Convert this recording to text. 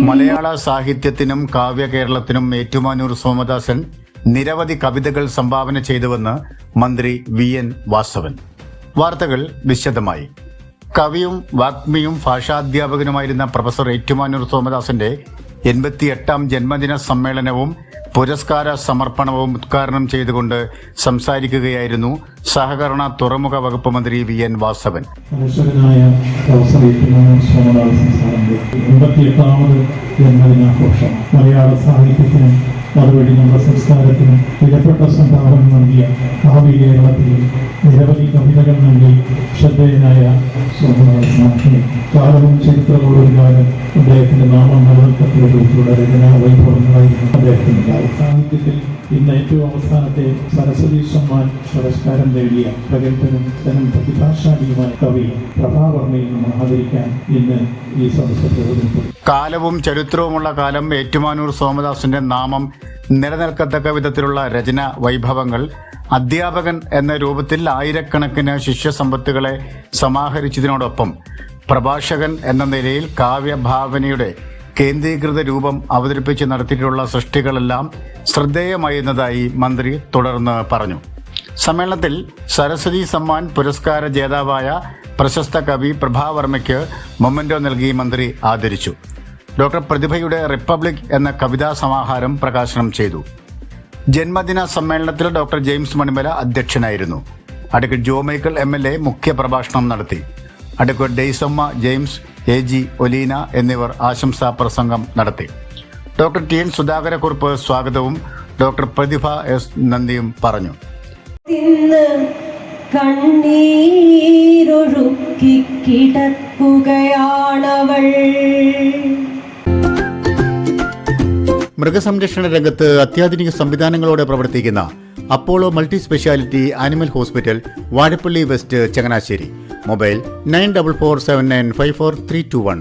മലയാള സാഹിത്യത്തിനും കാവ്യ കേരളത്തിനും ഏറ്റുമാനൂർ സോമദാസൻ നിരവധി കവിതകൾ സംഭാവന ചെയ്തുവെന്ന് മന്ത്രി വി എൻ വാസവൻ. വാർത്തകൾ വിശദമായി. കവിയും വാഗ്മിയും ഭാഷാധ്യാപകനുമായിരുന്ന പ്രൊഫസർ ഏറ്റുമാനൂർ സോമദാസന്റെ എൺപത്തിയെട്ടാം ജന്മദിന സമ്മേളനവും പുരസ്കാര സമർപ്പണവും ഉദ്ഘാടനം ചെയ്തുകൊണ്ട് സംസാരിക്കുകയായിരുന്നു സഹകരണ തുറമുഖ വകുപ്പ് മന്ത്രി വി എൻ വാസവൻ. മലയാള മറുപടി നമ്മുടെ സംസ്കാരത്തിനും വിലപ്പെട്ട സംഭാവന നൽകിയ കാവ്യ കേരളത്തിൽ നിരവധി കവിതകൾ നൽകി ശ്രദ്ധേയനായ സ്വന്തം കാലവും നാമം അദ്ദേഹത്തിനുണ്ടായി സാഹിത്യത്തിൽ ഇന്ന് ഏറ്റവും അവസാനത്തെ സരസ്വതി സമ്മാൻ പുരസ്കാരം നേടിയ പ്രഗത്ഭനും ധനം പ്രതിഭാശാലിയുമായ കവി പ്രഭാവർമ്മയെ നമ്മൾ ആദരിക്കാൻ ഇന്ന് ഈ സദസ്സ് കാലവും ചരിത്രവുമുള്ള കാലം ഏറ്റുമാനൂർ സോമദാസിന്റെ നാമം നിലനിൽക്കത്തക്ക വിധത്തിലുള്ള രചന വൈഭവങ്ങൾ അധ്യാപകൻ എന്ന രൂപത്തിൽ ആയിരക്കണക്കിന് ശിഷ്യസമ്പത്തുകളെ സമാഹരിച്ചതിനോടൊപ്പം പ്രഭാഷകൻ എന്ന നിലയിൽ കാവ്യഭാവനയുടെ കേന്ദ്രീകൃത രൂപം അവതരിപ്പിച്ച് നടത്തിയിട്ടുള്ള സൃഷ്ടികളെല്ലാം ശ്രദ്ധേയമായിരുന്നതായി മന്ത്രി തുടർന്ന് പറഞ്ഞു. സമ്മേളനത്തിൽ സരസ്വതി സമ്മാൻ പുരസ്കാര ജേതാവായ പ്രശസ്ത കവി പ്രഭാവർമ്മയ്ക്ക് മൊമെന്റോ നൽകി മന്ത്രി ആദരിച്ചു. ഡോക്ടർ പ്രതിഭയുടെ റിപ്പബ്ലിക് എന്ന കവിതാ സമാഹാരം പ്രകാശനം ചെയ്തു. ജന്മദിന സമ്മേളനത്തിൽ ഡോക്ടർ ജെയിംസ് മണിമല അധ്യക്ഷനായിരുന്നു. Advocate Joe Michael M L A മുഖ്യപ്രഭാഷണം നടത്തി. Advocate Daisamma James A G Olina എന്നിവർ ആശംസാ പ്രസംഗം നടത്തി. ഡോക്ടർ ടി എൻ സുധാകരക്കുറിപ്പ് സ്വാഗതവും ഡോക്ടർ പ്രതിഭ എസ് നന്ദിയും പറഞ്ഞു. കണ്ണീരൊഴുക്കി കിടക്കുകയാണവൾ. മൃഗസംരക്ഷണ രംഗത്ത് അത്യാധുനിക സംവിധാനങ്ങളോടെ പ്രവർത്തിക്കുന്ന Apollo multi speciality animal hospital Vazhappally west Changanassery. mobile nine double four seven nine five four three two one